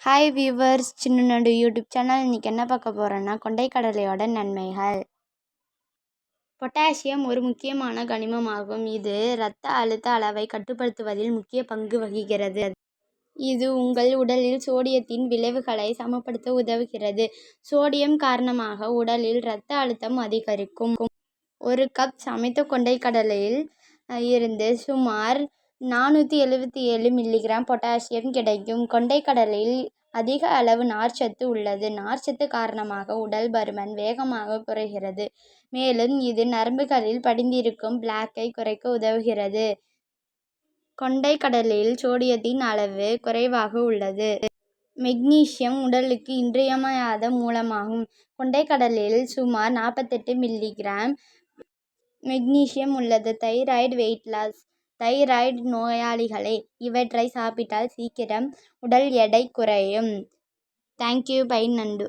Hi viewers சின்ன நண்டு YouTube channel இன்றைக்கி என்ன பார்க்க போகிறோன்னா கொண்டைக்கடலையோட நன்மைகள். பொட்டாசியம் ஒரு முக்கியமான கனிமமாகும். இது இரத்த அழுத்த அளவை கட்டுப்படுத்துவதில் முக்கிய பங்கு வகிக்கிறது. இது உங்கள் உடலில் சோடியத்தின் விளைவுகளை சமப்படுத்த உதவுகிறது. சோடியம் காரணமாக உடலில் இரத்த அழுத்தம் அதிகரிக்கும். ஒரு கப் சமைத்த கொண்டைக்கடலையில் இருந்து சுமார் நானூற்றி எழுபத்தி ஏழு மில்லிகிராம் பொட்டாசியம் கிடைக்கும். கொண்டைக்கடலில் அதிக அளவு நார்ச்சத்து உள்ளது. நார்ச்சத்து காரணமாக உடல் பருமன் வேகமாக குறைகிறது. மேலும் இது நரம்புகளில் படிந்திருக்கும் பிளாக்கை குறைக்க உதவுகிறது. கொண்டைக்கடலில் சோடியத்தின் அளவு குறைவாக உள்ளது. மெக்னீசியம் உடலுக்கு இன்றியமையாத மூலமாகும். கொண்டைக்கடலில் சுமார் நாற்பத்தெட்டு மில்லிகிராம் மெக்னீசியம் உள்ளது. தைராய்டு வெயிட் லாஸ் தைராய்டு நோயாளிகளே இவற்றை சாப்பிட்டால் சீக்கிரம் உடல் எடை குறையும். தேங்க்யூ பை நண்டு.